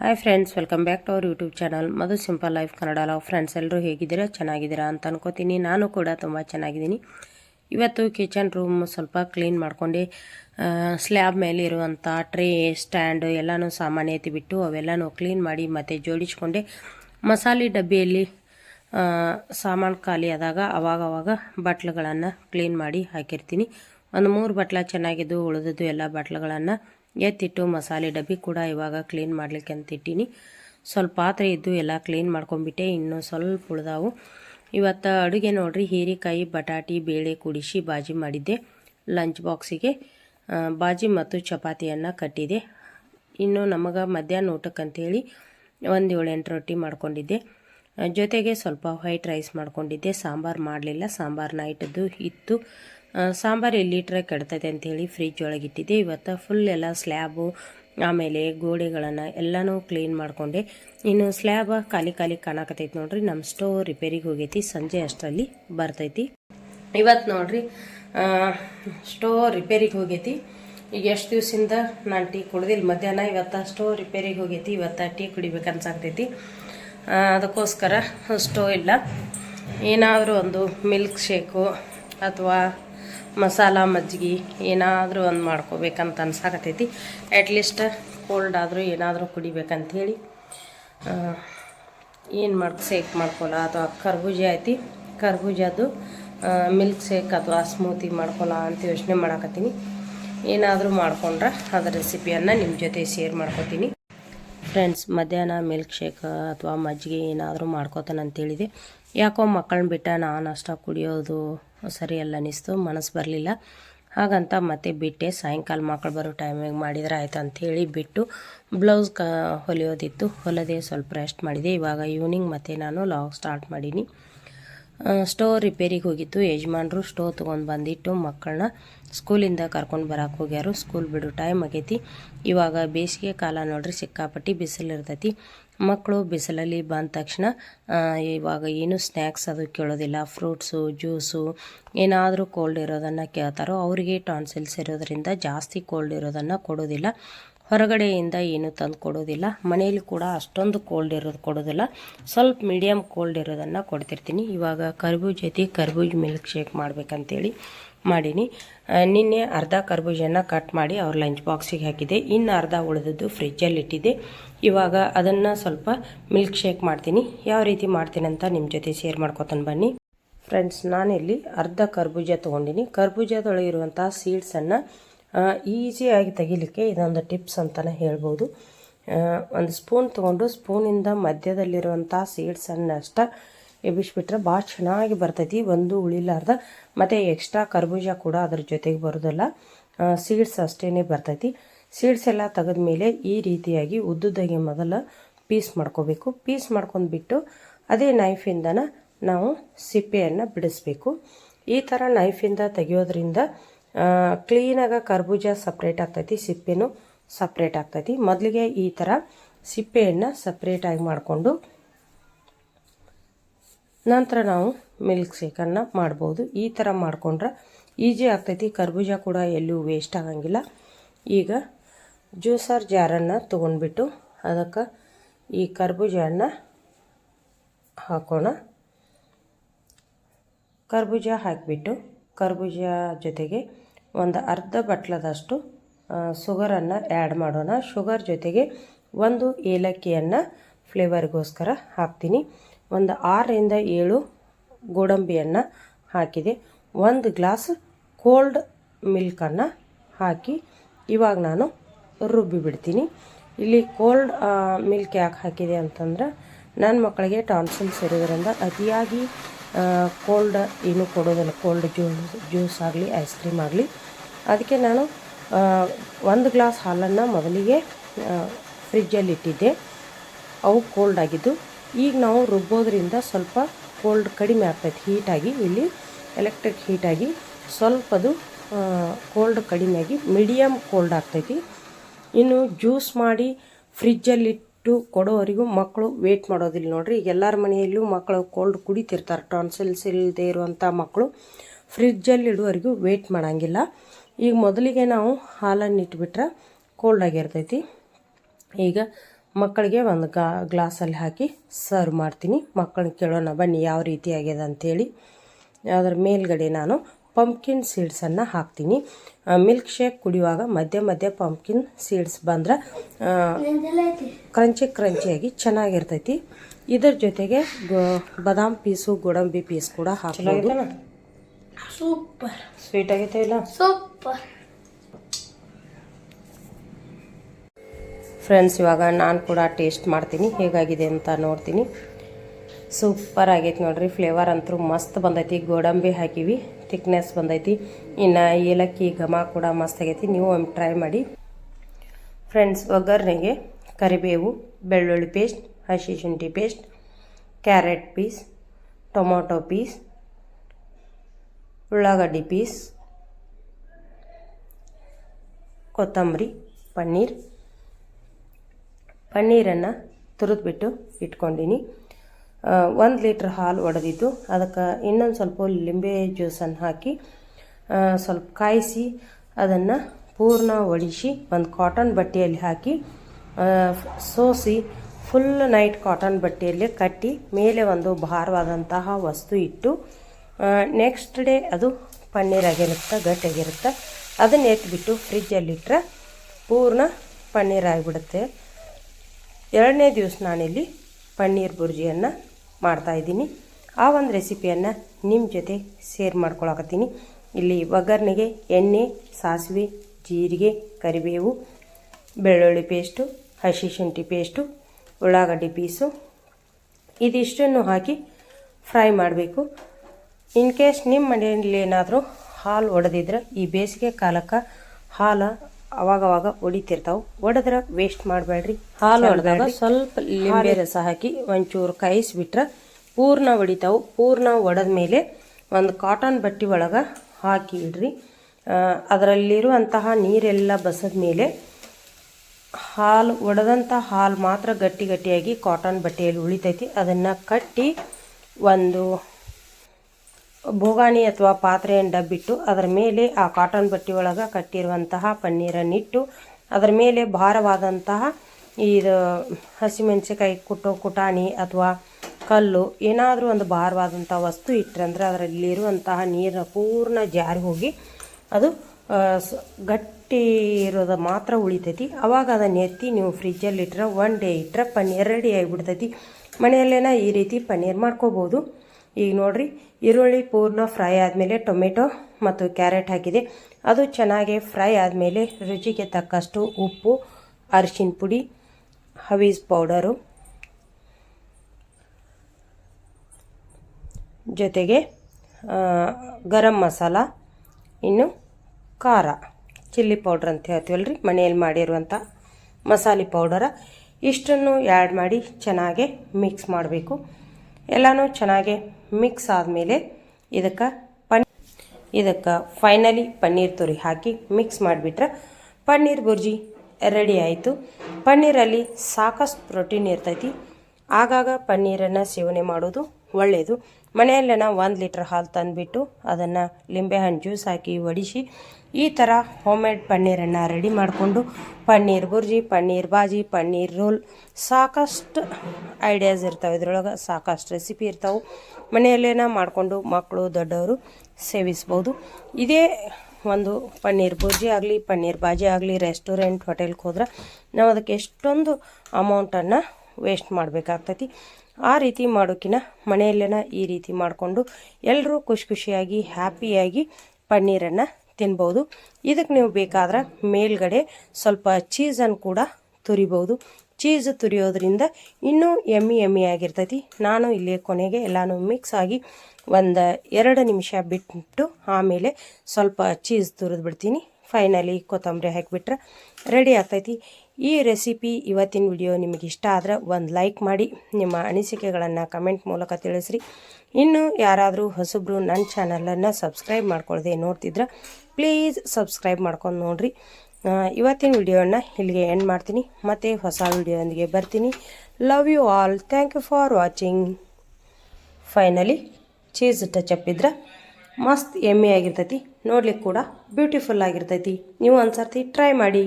Hi friends welcome back to our YouTube channel Madhu simple life Kannada love friends ಎಲ್ಲರೂ ಹೇಗಿದ್ದೀರಾ? ಚೆನ್ನಾಗಿದ್ದೀರಾ ಅಂತ ಅನ್ಕೋತೀನಿ. ನಾನು ಕೂಡ ತುಂಬ ಚೆನ್ನಾಗಿದ್ದೀನಿ. ಇವತ್ತು ಕಿಚನ್ ರೂಮ್ ಸ್ವಲ್ಪ ಕ್ಲೀನ್ ಮಾಡ್ಕೊಂಡು ಸ್ಲ್ಯಾಬ್ ಮೇಲೆ ಇರುವಂಥ ಟ್ರೇ ಸ್ಟ್ಯಾಂಡ್ ಎಲ್ಲನೂ ಸಾಮಾನು ಎತ್ತಿಬಿಟ್ಟು ಅವೆಲ್ಲನೂ ಕ್ಲೀನ್ ಮಾಡಿ ಮತ್ತು ಜೋಡಿಸ್ಕೊಂಡೆ, ಮಸಾಲೆ ಡಬ್ಬಿಯಲ್ಲಿ ಸಾಮಾನು ಖಾಲಿ ಆದಾಗ ಅವಾಗ ಅವಾಗ ಬಟ್ಲುಗಳನ್ನು ಕ್ಲೀನ್ ಮಾಡಿ ಹಾಕಿರ್ತೀನಿ. ಒಂದು ಮೂರು ಬಟ್ಲ ಚೆನ್ನಾಗಿದ್ದು, ಉಳಿದದ್ದು ಎಲ್ಲ ಬಟ್ಲುಗಳನ್ನು ಎತ್ತಿಟ್ಟು ಮಸಾಲೆ ಡಬ್ಬಿ ಕೂಡ ಇವಾಗ ಕ್ಲೀನ್ ಮಾಡಲಿಕ್ಕೆ ಅಂತ ಇಟ್ಟೀನಿ. ಸ್ವಲ್ಪ ಪಾತ್ರೆ ಇದ್ದು ಎಲ್ಲ ಕ್ಲೀನ್ ಮಾಡ್ಕೊಂಡ್ಬಿಟ್ಟೆ. ಇನ್ನೂ ಸ್ವಲ್ಪ ಉಳ್ದಾವು. ಇವತ್ತು ಅಡುಗೆ ನೋಡ್ರಿ, ಹೀರೆಕಾಯಿ, ಬಟಾಟಿ, ಬೇಳೆ ಕುಡಿಸಿ ಬಾಜಿ ಮಾಡಿದ್ದೆ. ಲಂಚ್ ಬಾಕ್ಸಿಗೆ ಬಾಜಿ ಮತ್ತು ಚಪಾತಿಯನ್ನು ಕಟ್ಟಿದೆ. ಇನ್ನು ನಮಗೆ ಮಧ್ಯಾಹ್ನ ಊಟಕ್ಕಂಥೇಳಿ ಒಂದು ಏಳೆಂಟು ರೊಟ್ಟಿ ಮಾಡ್ಕೊಂಡಿದ್ದೆ. ಜೊತೆಗೆ ಸ್ವಲ್ಪ ವೈಟ್ ರೈಸ್ ಮಾಡ್ಕೊಂಡಿದ್ದೆ. ಸಾಂಬಾರು ಮಾಡಲಿಲ್ಲ. ಸಾಂಬಾರು ನೈಟದ್ದು ಇತ್ತು. ಸಾಂಬಾರು ಎಲ್ಲಿ ಇಟ್ಟರೆ ಕೆಡ್ತೈತೆ ಅಂಥೇಳಿ ಫ್ರಿಜ್ ಒಳಗೆ ಇಟ್ಟಿದ್ದೆ ಇವತ್ತು ಫುಲ್ ಎಲ್ಲ ಸ್ಲ್ಯಾಬು ಆಮೇಲೆ ಗೋಡೆಗಳನ್ನು ಎಲ್ಲನೂ ಕ್ಲೀನ್ ಮಾಡಿಕೊಂಡೆ. ಇನ್ನು ಸ್ಲ್ಯಾಬ ಖಾಲಿ ಖಾಲಿ ಕಾಣಕತ್ತೈತಿ ನೋಡ್ರಿ. ನಮ್ಮ ಸ್ಟೋವ್ ರಿಪೇರಿಗೆ ಹೋಗೈತಿ. ಸಂಜೆ ಅಷ್ಟರಲ್ಲಿ ಬರ್ತೈತಿ. ಇವತ್ತು ನೋಡ್ರಿ ಸ್ಟೋವ್ ರಿಪೇರಿಗೆ ಹೋಗೈತಿ. ಈಗ ಎಷ್ಟು ದಿವಸದಿಂದ ನಾನು ಟೀ ಕುಡ್ದಿಲ್ಲ ಮಧ್ಯಾಹ್ನ ಇವತ್ತು ಸ್ಟೋವ್ ರಿಪೇರಿಗೆ ಹೋಗೈತಿ. ಇವತ್ತು ಟೀ ಕುಡಿಬೇಕು ಅನ್ಸಾಕ್ತೈತಿ ಆ, ಅದಕ್ಕೋಸ್ಕರ ಸ್ಟೋವ್ ಇಲ್ಲ. ಏನಾದರೂ ಒಂದು ಮಿಲ್ಕ್ ಶೇಕು ಅಥವಾ ಮಸಾಲ, ಮಜ್ಜಿಗೆ ಏನಾದರೂ ಒಂದು ಮಾಡ್ಕೋಬೇಕಂತ ಅನ್ಸಾಕತ್ತೈತಿ ಅಟ್ಲೀಸ್ಟ್ ಕೋಲ್ಡ್ ಆದರೂ ಏನಾದರೂ ಕುಡಿಬೇಕಂಥೇಳಿ ಏನು ಮಾಡ್ಕೊ ಶೇಕ್ ಮಾಡ್ಕೊಲ್ಲ. ಅಥವಾ ಕರ್ಬೂಜ ಐತಿ. ಕರ್ಬೂಜದ್ದು ಮಿಲ್ಕ್ ಶೇಕ್ ಅಥವಾ ಸ್ಮೂತಿ ಮಾಡ್ಕೊಲ್ಲ ಅಂತ ಯೋಚನೆ ಮಾಡಾಕತ್ತೀನಿ. ಏನಾದರೂ ಮಾಡ್ಕೊಂಡ್ರೆ ಅದರ ರೆಸಿಪಿಯನ್ನು ನಿಮ್ಮ ಜೊತೆ ಶೇರ್ ಮಾಡ್ಕೊತೀನಿ. ಫ್ರೆಂಡ್ಸ್ ಮಧ್ಯಾಹ್ನ ಮಿಲ್ಕ್ ಶೇಕ್ ಅಥವಾ ಮಜ್ಜಿಗೆ ಏನಾದರೂ ಮಾಡ್ಕೋತಾನೆ ಅಂತೇಳಿದೆ ಯಾಕೋ ಮಕ್ಕಳನ್ನ ಬಿಟ್ಟ ನಾನು ಅಷ್ಟ ಕುಡಿಯೋದು ಸರಿಯಲ್ಲ ಅನ್ನಿಸ್ತು, ಮನಸ್ಸು ಬರಲಿಲ್ಲ. ಹಾಗಂತ ಮತ್ತೆ ಬಿಟ್ಟೆ. ಸಾಯಂಕಾಲ ಮಕ್ಕಳು ಬರೋ ಟೈಮಿಗೆ ಮಾಡಿದ್ರೆ ಆಯ್ತು ಅಂಥೇಳಿ ಬಿಟ್ಟು ಬ್ಲೌಸ್ ಕ ಹೊಲಿಯೋದಿತ್ತು. ಹೊಲದೆ ಸ್ವಲ್ಪ ರೆಸ್ಟ್ ಮಾಡಿದೆ. ಇವಾಗ ಈವ್ನಿಂಗ್ ಮತ್ತೆ ನಾನು ಲಾಗ್ ಸ್ಟಾರ್ಟ್ ಮಾಡೀನಿ. ಸ್ಟೋರ್ ರಿಪೇರಿಗೆ ಹೋಗಿತ್ತು. ಯಜಮಾನ್ರು ಸ್ಟೋ ತೊಗೊಂಡು ಬಂದಿಟ್ಟು ಮಕ್ಕಳನ್ನ ಸ್ಕೂಲಿಂದ ಕರ್ಕೊಂಡು ಬರೋಕೆ ಹೋಗ್ಯಾರು. ಸ್ಕೂಲ್ ಬಿಡು ಟೈಮ್ ಆಗೈತಿ. ಇವಾಗ ಬೇಸಿಗೆ ಕಾಲ ನೋಡ್ರಿ, ಸಿಕ್ಕಾಪಟ್ಟಿ ಬಿಸಿಲು ಇರ್ತೈತಿ ಮಕ್ಕಳು ಬಿಸಿಲಲ್ಲಿ ಬಂದ ತಕ್ಷಣ ಇವಾಗ ಏನು ಸ್ನ್ಯಾಕ್ಸ್ ಅದು ಕೇಳೋದಿಲ್ಲ ಫ್ರೂಟ್ಸು ಜ್ಯೂಸು ಏನಾದರೂ ಕೋಲ್ಡ್ ಇರೋದನ್ನು ಕೇಳ್ತಾರೋ ಅವರಿಗೆ ಟಾನ್ಸಿಲ್ಸ್ ಇರೋದರಿಂದ ಜಾಸ್ತಿ ಕೋಲ್ಡ್ ಇರೋದನ್ನು ಕೊಡೋದಿಲ್ಲ. ಹೊರಗಡೆಯಿಂದ ಏನು ತಂದು ಕೊಡೋದಿಲ್ಲ. ಮನೆಯಲ್ಲಿ ಕೂಡ ಅಷ್ಟೊಂದು ಕೋಲ್ಡ್ ಇರೋದು ಕೊಡೋದಿಲ್ಲ. ಸ್ವಲ್ಪ ಮೀಡಿಯಮ್ ಕೋಲ್ಡ್ ಇರೋದನ್ನು ಕೊಡ್ತಿರ್ತೀನಿ. ಇವಾಗ ಕರ್ಬೂಜ್ ಜೊತೆ ಕರ್ಬೂಜ್ ಮಿಲ್ಕ್ ಶೇಕ್ ಮಾಡ್ಬೇಕಂತೇಳಿ. ಮಾಡೀನಿ. ನಿನ್ನೆ ಅರ್ಧ ಕರ್ಬೂಜನ ಕಟ್ ಮಾಡಿ ಅವ್ರ ಲಂಚ್ ಬಾಕ್ಸಿಗೆ ಹಾಕಿದೆ. ಇನ್ನು ಅರ್ಧ ಉಳಿದದ್ದು ಫ್ರಿಜ್ಜಲ್ಲಿ ಇಟ್ಟಿದ್ದೆ. ಇವಾಗ ಅದನ್ನು ಸ್ವಲ್ಪ ಮಿಲ್ಕ್ ಶೇಕ್ ಮಾಡ್ತೀನಿ. ಯಾವ ರೀತಿ ಮಾಡ್ತೀನಿ ಅಂತ ನಿಮ್ಮ ಜೊತೆ ಶೇರ್ ಮಾಡ್ಕೊತಾನೆ ಬನ್ನಿ. ಫ್ರೆಂಡ್ಸ್ ನಾನಿಲ್ಲಿ ಅರ್ಧ ಕರ್ಬೂಜ ತೊಗೊಂಡಿನಿ. ಕರ್ಬೂಜದೊಳಗಿರುವಂಥ ಸೀಡ್ಸನ್ನು ಈಸಿಯಾಗಿ ತೆಗಿಲಿಕ್ಕೆ ಇದೊಂದು ಟಿಪ್ಸ್ ಅಂತಲೇ ಹೇಳ್ಬೋದು. ಒಂದು ಸ್ಪೂನ್ ತೊಗೊಂಡು ಸ್ಪೂನಿಂದ ಮಧ್ಯದಲ್ಲಿರುವಂಥ ಸೀಡ್ಸನ್ನು ಅಷ್ಟ ಎಬ್ಬಿಸ್ಬಿಟ್ರೆ ಭಾಳ ಚೆನ್ನಾಗಿ ಬರ್ತೈತಿ, ಒಂದು ಉಳಿಲಾರ್ದ. ಮತ್ತು ಎಕ್ಸ್ಟ್ರಾ ಕರ್ಬೂಜ ಕೂಡ ಅದ್ರ ಜೊತೆಗೆ ಬರೋದಲ್ಲ ಸೀಡ್ಸ್ ಅಷ್ಟೇ ಬರ್ತೈತಿ. ಸೀಡ್ಸ್ ಎಲ್ಲ ತೆಗೆದ ಮೇಲೆ ಈ ರೀತಿಯಾಗಿ ಉದ್ದುದಾಗಿ ಮೊದಲ ಪೀಸ್ ಮಾಡ್ಕೋಬೇಕು. ಪೀಸ್ ಮಾಡ್ಕೊಂಡ್ಬಿಟ್ಟು ಅದೇ ನೈಫಿಂದನ ನಾವು ಸಿಪ್ಪೆಯನ್ನು ಬಿಡಿಸ್ಬೇಕು. ಈ ಥರ ನೈಫಿಂದ ತೆಗೆಯೋದ್ರಿಂದ ಕ್ಲೀನಾಗಿ ಕರ್ಬೂಜ ಸಪ್ರೇಟ್ ಆಗ್ತೈತಿ, ಸಿಪ್ಪೆನೂ ಸಪ್ರೇಟ್ ಆಗ್ತೈತಿ. ಮೊದಲಿಗೆ ಈ ಥರ ಸಿಪ್ಪೆಯನ್ನು ಸಪ್ರೇಟಾಗಿ ಮಾಡಿಕೊಂಡು ನಂತರ ನಾವು ಮಿಲ್ಕ್ ಶೇಕನ್ನು ಮಾಡ್ಬೋದು. ಈ ಥರ ಮಾಡಿಕೊಂಡ್ರೆ ಈಜಿ ಆಗ್ತೈತಿ. ಕರ್ಬೂಜ ಕೂಡ ಎಲ್ಲೂ ವೇಸ್ಟ್ ಆಗಂಗಿಲ್ಲ. ಈಗ ಜ್ಯೂಸರ್ ಜಾರನ್ನು ತೊಗೊಂಡ್ಬಿಟ್ಟು ಅದಕ್ಕೆ ಈ ಕರ್ಬೂಜ ಹಣ್ಣು ಹಾಕೋಣ. ಕರ್ಬೂಜ ಹಾಕಿಬಿಟ್ಟು ಕರ್ಬೂಜ ಜೊತೆಗೆ ಒಂದು ಅರ್ಧ ಬಟ್ಲದಷ್ಟು ಶುಗರನ್ನು ಆ್ಯಡ್ ಮಾಡೋಣ. ಶುಗರ್ ಜೊತೆಗೆ ಒಂದು ಏಲಕ್ಕಿಯನ್ನು ಫ್ಲೇವರ್ಗೋಸ್ಕರ ಹಾಕ್ತೀನಿ. ಒಂದು ಆರರಿಂದ ಏಳು ಗೋಡಂಬಿಯನ್ನು ಹಾಕಿದೆ. ಒಂದು ಗ್ಲಾಸ್ ಕೋಲ್ಡ್ ಮಿಲ್ಕನ್ನು ಹಾಕಿ ಇವಾಗ ನಾನು ರುಬ್ಬಿ ಬಿಡ್ತೀನಿ. ಇಲ್ಲಿ ಕೋಲ್ಡ್ ಮಿಲ್ಕ್ ಯಾಕೆ ಹಾಕಿದೆ ಅಂತಂದ್ರೆ ನನ್ನ ಮಕ್ಕಳಿಗೆ ಟಾನ್ಸಿಲ್ಸ್ ಇರೋದ್ರಿಂದ ಅತಿಯಾಗಿ ಕೋಲ್ಡ್ ಏನು ಕೊಡೋದಿಲ್ಲ. ಕೋಲ್ಡ್ ಜ್ಯೂಸ್ ಜ್ಯೂಸ್ ಆಗಲಿ, ಐಸ್ ಕ್ರೀಮ್ ಆಗಲಿ. ಅದಕ್ಕೆ ನಾನು ಒಂದು ಗ್ಲಾಸ್ ಹಾಲನ್ನು ಮೊದಲಿಗೆ ಫ್ರಿಜ್ಜಲ್ಲಿ ಇಟ್ಟಿದ್ದೆ. ಅವು ಕೋಲ್ಡ್ ಆಗಿದ್ದು ಈಗ ನಾವು ರುಬ್ಬೋದ್ರಿಂದ ಸ್ವಲ್ಪ ಕೋಲ್ಡ್ ಕಡಿಮೆ ಆಗ್ತೈತಿ ಹೀಟಾಗಿ ಇಲ್ಲಿ ಎಲೆಕ್ಟ್ರಿಕ್ ಹೀಟಾಗಿ ಸ್ವಲ್ಪ ಅದು ಕೋಲ್ಡ್ ಕಡಿಮೆಯಾಗಿ ಮೀಡಿಯಮ್ ಕೋಲ್ಡ್ ಆಗ್ತೈತಿ. ಇನ್ನು ಜ್ಯೂಸ್ ಮಾಡಿ ಫ್ರಿಜ್ಜಲ್ಲಿಟ್ಟು ಕೊಡೋವರೆಗೂ ಮಕ್ಕಳು ವೇಟ್ ಮಾಡೋದಿಲ್ಲ ನೋಡ್ರಿ. ಈಗ ಎಲ್ಲರ ಮನೆಯಲ್ಲೂ ಮಕ್ಕಳು ಕೋಲ್ಡ್ ಕುಡಿತಿರ್ತಾರೆ. ಟಾನ್ಸಿಲ್ಸ್ ಇಲ್ಲದೆ ಇರುವಂಥ ಮಕ್ಕಳು ಫ್ರಿಜ್ಜಲ್ಲಿ ಇಡುವವರೆಗೂ ವೇಟ್ ಮಾಡೋಂಗಿಲ್ಲ. ಈಗ ಮೊದಲಿಗೆ ನಾವು ಹಾಲನ್ನು ಇಟ್ಬಿಟ್ರೆ ಕೋಲ್ಡ್ ಆಗಿರ್ತೈತಿ. ಈಗ ಮಕ್ಕಳಿಗೆ ಒಂದು ಗಾ ಗ್ಲಾಸಲ್ಲಿ ಹಾಕಿ ಸರ್ವ್ ಮಾಡ್ತೀನಿ. ಮಕ್ಕಳನ್ನ ಕೇಳೋಣ ಬನ್ನಿ ಯಾವ ರೀತಿ ಆಗ್ಯದ ಅಂಥೇಳಿ ಅದರ ಮೇಲ್ಗಡೆ ನಾನು ಪಂಪ್ಕಿನ್ ಸೀಡ್ಸನ್ನು ಹಾಕ್ತೀನಿ. ಮಿಲ್ಕ್ ಶೇಕ್ ಕುಡಿಯುವಾಗ ಮಧ್ಯೆ ಮಧ್ಯೆ ಪಂಪ್ಕಿನ್ ಸೀಡ್ಸ್ ಬಂದ್ರೆ ಕ್ರಂಚಿ ಕ್ರಂಚಿಯಾಗಿ ಚೆನ್ನಾಗಿರ್ತೈತಿ. ಇದರ ಜೊತೆಗೆ ಬದಾಮ್ ಬಾದಾಮ್ ಪೀಸು ಗೋಡಂಬಿ ಪೀಸ್ ಕೂಡ ಹಾಕಿ ಸೂಪರ್ ಸ್ವೀಟ್ ಆಗೈತೆ ಇಲ್ಲ? ಸೂಪರ್. ಫ್ರೆಂಡ್ಸ್, ಇವಾಗ ನಾನು ಕೂಡ ಟೇಸ್ಟ್ ಮಾಡ್ತೀನಿ. ಹೇಗಾಗಿದೆ ಅಂತ ನೋಡ್ತೀನಿ. ಸೂಪರ್ ಆಗೈತೆ ನೋಡ್ರಿ. ಫ್ಲೇವರ್ ಅಂತೂ ಮಸ್ತ್ ಬಂದೈತಿ. ಗೋಡಂಬಿ ಹಾಕಿವಿ. ಥಿಕ್ನೆಸ್ ಬಂದೈತಿ. ಇನ್ನು ಏಲಕ್ಕಿ, ಘಮ ಕೂಡ ಮಸ್ತ್ ಆಗೈತಿ. ನೀವು ಒಮ್ಮೆ ಟ್ರೈ ಮಾಡಿ. ಫ್ರೆಂಡ್ಸ್ ಒಗ್ಗರಣೆಗೆ ಕರಿಬೇವು, ಬೆಳ್ಳುಳ್ಳಿ ಪೇಸ್ಟ್ ಹಸಿ ಶುಂಠಿ paste carrot piece tomato piece ಉಳ್ಳಾಗಡ್ಡಿ ಪೀಸ್ ಕೊತ್ತಂಬರಿ, ಪನ್ನೀರ್ ಪನ್ನೀರನ್ನು ತುರಿದ್ಬಿಟ್ಟು ಇಟ್ಕೊಂಡೀನಿ. ಒಂದು ಲೀಟ್ರ್ ಹಾಲು ಒಡೆದಿದ್ದು, ಅದಕ್ಕೆ ಇನ್ನೊಂದು ಸ್ವಲ್ಪ ಲಿಂಬೆ ಜ್ಯೂಸನ್ನು ಹಾಕಿ ಸ್ವಲ್ಪ ಕಾಯಿಸಿ, ಅದನ್ನು ಪೂರ್ಣ ಒಡಿಸಿ ಒಂದು ಕಾಟನ್ ಬಟ್ಟೆಯಲ್ಲಿ ಹಾಕಿ ಸೋಸಿ, ಫುಲ್ ನೈಟ್ ಕಾಟನ್ ಬಟ್ಟೆಯಲ್ಲಿ ಕಟ್ಟಿ, ಮೇಲೆ ಒಂದು ಭಾರವಾದಂತಹ ವಸ್ತು ಇಟ್ಟು ನೆಕ್ಸ್ಟ್ ಡೇ ಅದು ಪನ್ನೀರಾಗಿರುತ್ತೆ, ಗಟ್ಟಿಯಾಗಿರುತ್ತೆ. ಅದನ್ನ ಎತ್ಬಿಟ್ಟು ಫ್ರಿಜ್ಜಲ್ಲಿಟ್ಟರೆ ಪೂರ್ಣ ಪನ್ನೀರ್ ಆಗಿಬಿಡುತ್ತೆ. ಎರಡನೇ ದಿವಸ ನಾನಿಲ್ಲಿ ಪನ್ನೀರ್ ಬುರ್ಜಿಯನ್ನು ಮಾಡ್ತಾಯಿದ್ದೀನಿ ಆ ಒಂದು ರೆಸಿಪಿಯನ್ನು ನಿಮ್ಮ ಜೊತೆ ಶೇರ್ ಮಾಡ್ಕೊಳಕತ್ತೀನಿ. ಇಲ್ಲಿ ಒಗ್ಗರಣೆಗೆ ಎಣ್ಣೆ, ಸಾಸಿವೆ, ಜೀರಿಗೆ, ಕರಿಬೇವು, ಬೆಳ್ಳುಳ್ಳಿ ಪೇಸ್ಟು, ಹಸಿ ಶುಂಠಿ ಪೇಸ್ಟು, ಉಳ್ಳಾಗಡ್ಡಿ ಪೀಸು. ಇದಿಷ್ಟನ್ನು ಹಾಕಿ ಫ್ರೈ ಮಾಡಬೇಕು. ಇನ್ ಕೇಸ್ ನಿಮ್ಮ ಮನೆಯಲ್ಲಿ ಏನಾದರೂ ಹಾಲು ಒಡೆದಿದ್ರೆ ಈ ಬೇಸಿಗೆ ಕಾಲಕ್ಕೆ ಹಾಲು ಅವಾಗವಾಗ ಒಡಿತಿರ್ತಾವೆ ಒಡೆದ್ರೆ ವೇಸ್ಟ್ ಮಾಡಬೇಡ್ರಿ. ಹಾಲು ಒಡೆದಾಗ ಸ್ವಲ್ಪ ಲಿಂಬೆ ರಸ ಹಾಕಿ ಒಂಚೂರು ಕಾಯಿಸ್ಬಿಟ್ರೆ ಪೂರ್ಣ ಒಡಿತಾವು ಪೂರ್ಣ ಒಡೆದ ಮೇಲೆ ಒಂದು ಕಾಟನ್ ಬಟ್ಟೆ ಒಳಗೆ ಹಾಕಿ ಇಡ್ರಿ. ಅದರಲ್ಲಿರುವಂತಹ ನೀರೆಲ್ಲ ಬಸದ ಮೇಲೆ ಹಾಲು ಒಡೆದಂಥ ಹಾಲು ಮಾತ್ರ ಗಟ್ಟಿ ಗಟ್ಟಿಯಾಗಿ ಕಾಟನ್ ಬಟ್ಟೆಯಲ್ಲಿ ಉಳಿತೈತಿ. ಅದನ್ನು ಕಟ್ಟಿ ಒಂದು ಬೋಗಾಣಿ ಅಥವಾ ಪಾತ್ರೆಯನ್ನು ಡಬ್ಬಿಟ್ಟು ಅದರ ಮೇಲೆ ಆ ಕಾಟನ್ ಬಟ್ಟೆ ಒಳಗೆ ಕಟ್ಟಿರುವಂತಹ ಪನ್ನೀರನ್ನಿಟ್ಟು ಅದರ ಮೇಲೆ ಭಾರವಾದಂತಹ ಇದು ಹಸಿಮೆಣಸಿಕಾಯಿ ಕುಟ್ಟೋ ಕುಟಾಣಿ ಅಥವಾ ಕಲ್ಲು ಏನಾದರೂ ಒಂದು ಭಾರವಾದಂಥ ವಸ್ತು ಇಟ್ಟರಂದ್ರೆ ಅದರಲ್ಲಿರುವಂತಹ ನೀರನ್ನ ಪೂರ್ಣ ಜಾರಿ ಹೋಗಿ ಅದು ಗಟ್ಟಿ ಇರೋದು ಮಾತ್ರ ಉಳಿತೈತಿ. ಅವಾಗ ಅದನ್ನು ಎತ್ತಿ ನೀವು ಫ್ರಿಜ್ಜಲ್ಲಿ ಇಟ್ಟರೆ ಒನ್ ಡೇ ಇಟ್ಟರೆ ಪನ್ನೀರ್ ರೆಡಿ ಆಗಿಬಿಡ್ತೈತಿ. ಮನೆಯಲ್ಲೇನ ಈ ರೀತಿ ಪನ್ನೀರ್ ಮಾಡ್ಕೋಬೋದು. ಈಗ ನೋಡ್ರಿ, ಈರುಳ್ಳಿ ಪೂರ್ಣ ಫ್ರೈ ಆದಮೇಲೆ ಟೊಮೆಟೊ ಮತ್ತು ಕ್ಯಾರೆಟ್ ಹಾಕಿದೆ. ಅದು ಚೆನ್ನಾಗಿ ಫ್ರೈ ಆದಮೇಲೆ ರುಚಿಗೆ ತಕ್ಕಷ್ಟು ಉಪ್ಪು, ಅರಿಶಿನ ಪುಡಿ, ಹವೀಸ್ ಪೌಡರು ಜೊತೆಗೆ ಗರಂ ಮಸಾಲ, ಇನ್ನು ಖಾರ, ಚಿಲ್ಲಿ ಪೌಡ್ರ್ ಅಂತ ಹೇಳ್ತೀವಲ್ಲ ರೀ ಮನೆಯಲ್ಲಿ ಮಾಡಿರುವಂಥ ಮಸಾಲೆ ಪೌಡರ ಇಷ್ಟನ್ನು ಆ್ಯಡ್ ಮಾಡಿ ಚೆನ್ನಾಗೆ ಮಿಕ್ಸ್ ಮಾಡಬೇಕು. ಎಲ್ಲನೂ ಚೆನ್ನಾಗಿ ಮಿಕ್ಸ್ ಆದಮೇಲೆ ಇದಕ್ಕೆ ಪನ್, ಇದಕ್ಕೆ ಫೈನಲಿ ಪನ್ನೀರ್ ತುರಿ ಹಾಕಿ ಮಿಕ್ಸ್ ಮಾಡಿಬಿಟ್ರೆ ಪನ್ನೀರ್ ಬುರ್ಜಿ ರೆಡಿ ಆಯಿತು. ಪನ್ನೀರಲ್ಲಿ ಸಾಕಷ್ಟು ಪ್ರೋಟೀನ್ ಇರ್ತೈತಿ. ಆಗಾಗ ಪನ್ನೀರನ್ನು ಸೇವನೆ ಮಾಡೋದು ಒಳ್ಳೆಯದು ಮನೆಯಲ್ಲೇನ ಒಂದು ಲೀಟ್ರ್ ಹಾಲು ತಂದುಬಿಟ್ಟು ಅದನ್ನು ಲಿಂಬೆಹಣ್ಣು ಜ್ಯೂಸ್ ಹಾಕಿ ಒಡಿಸಿ ಈ ಥರ ಹೋಮ್ಮೇಡ್ ಪನ್ನೀರನ್ನು ರೆಡಿ ಮಾಡಿಕೊಂಡು ಪನ್ನೀರ್ ಬುರ್ಜಿ, ಪನ್ನೀರ್ ಬಾಜಿ, ಪನ್ನೀರ್ ರೋಲ್ ಸಾಕಷ್ಟು ಐಡಿಯಾಸ್ ಇರ್ತಾವೆ. ಇದ್ರೊಳಗೆ ಸಾಕಷ್ಟು ರೆಸಿಪಿ ಇರ್ತಾವೆ. ಮನೆಯಲ್ಲೇನ ಮಾಡಿಕೊಂಡು ಮಕ್ಕಳು ದೊಡ್ಡವರು ಸೇವಿಸ್ಬೋದು. ಇದೇ ಒಂದು ಪನ್ನೀರ್ ಬುರ್ಜಿ ಆಗಲಿ, ಪನ್ನೀರ್ ಬಾಜಿ ಆಗಲಿ ರೆಸ್ಟೋರೆಂಟ್ ಹೋಟೆಲ್ಗೆ ಹೋದ್ರೆ ನಾವು ಅದಕ್ಕೆ ಎಷ್ಟೊಂದು ಅಮೌಂಟನ್ನು ವೇಸ್ಟ್ ಮಾಡಬೇಕಾಗ್ತೈತಿ. ಆ ರೀತಿ ಮಾಡೋಕಿನ ಮನೆಯಲ್ಲೇನ ಈ ರೀತಿ ಮಾಡಿಕೊಂಡು ಎಲ್ಲರೂ ಖುಷಿ ಖುಷಿಯಾಗಿ ಹ್ಯಾಪಿಯಾಗಿ ಪನ್ನೀರನ್ನು ತಿನ್ಬೋದು. ಇದಕ್ಕೆ ನೀವು ಬೇಕಾದ್ರೆ ಮೇಲ್ಗಡೆ ಸ್ವಲ್ಪ ಚೀಸನ್ನು ಕೂಡ ತುರಿಬೋದು. ಚೀಸ್ ತುರಿಯೋದ್ರಿಂದ ಇನ್ನೂ ಎಮ್ಮಿ ಎಮ್ಮಿ ಆಗಿರ್ತೈತಿ. ನಾನು ಇಲ್ಲಿ ಕೊನೆಗೆ ಎಲ್ಲನೂ ಮಿಕ್ಸ್ ಆಗಿ ಒಂದು ಎರಡು ನಿಮಿಷ ಬಿಟ್ಬಿಟ್ಟು ಆಮೇಲೆ ಸ್ವಲ್ಪ ಚೀಸ್ ತುರಿದ್ಬಿಡ್ತೀನಿ. ಫೈನಲಿ ಕೊತ್ತಂಬರಿ ಹಾಕಿಬಿಟ್ರೆ ರೆಡಿ ಆಗ್ತೈತಿ. ಈ ರೆಸಿಪಿ ಇವತ್ತಿನ ವಿಡಿಯೋ ನಿಮಗೆ ಇಷ್ಟ ಆದ್ರೆ ಒಂದು ಲೈಕ್ ಮಾಡಿ, ನಿಮ್ಮ ಅನಿಸಿಕೆಗಳನ್ನು ಕಮೆಂಟ್ ಮೂಲಕ ತಿಳಿಸ್ರಿ. ಇನ್ನು ಯಾರಾದರೂ ಹೊಸಬ್ರು ನನ್ನ ಚಾನಲನ್ನು ಸಬ್ಸ್ಕ್ರೈಬ್ ಮಾಡ್ಕೊಳ್ಳದೆ ನೋಡ್ತಿದ್ರೆ ಪ್ಲೀಸ್ ಸಬ್ಸ್ಕ್ರೈಬ್ ಮಾಡ್ಕೊಂಡು ನೋಡಿರಿ. ಇವತ್ತಿನ ವಿಡಿಯೋನ ಇಲ್ಲಿಗೆ ಎಂಡ್ ಮಾಡ್ತೀನಿ. ಮತ್ತು ಹೊಸ ವಿಡಿಯೋದೊಂದಿಗೆ ಬರ್ತೀನಿ. Love you all thank you for watching finally cheese touch ಇದ್ರೆ ಮಸ್ತ್ ಎಮ್ಮೆ ಆಗಿರ್ತೈತಿ. ನೋಡ್ಲಿಕ್ಕೆ ಕೂಡ ಬ್ಯೂಟಿಫುಲ್ ಆಗಿರ್ತೈತಿ. ನೀವು ಒಂದ್ಸರ್ತಿ ಟ್ರೈ ಮಾಡಿ.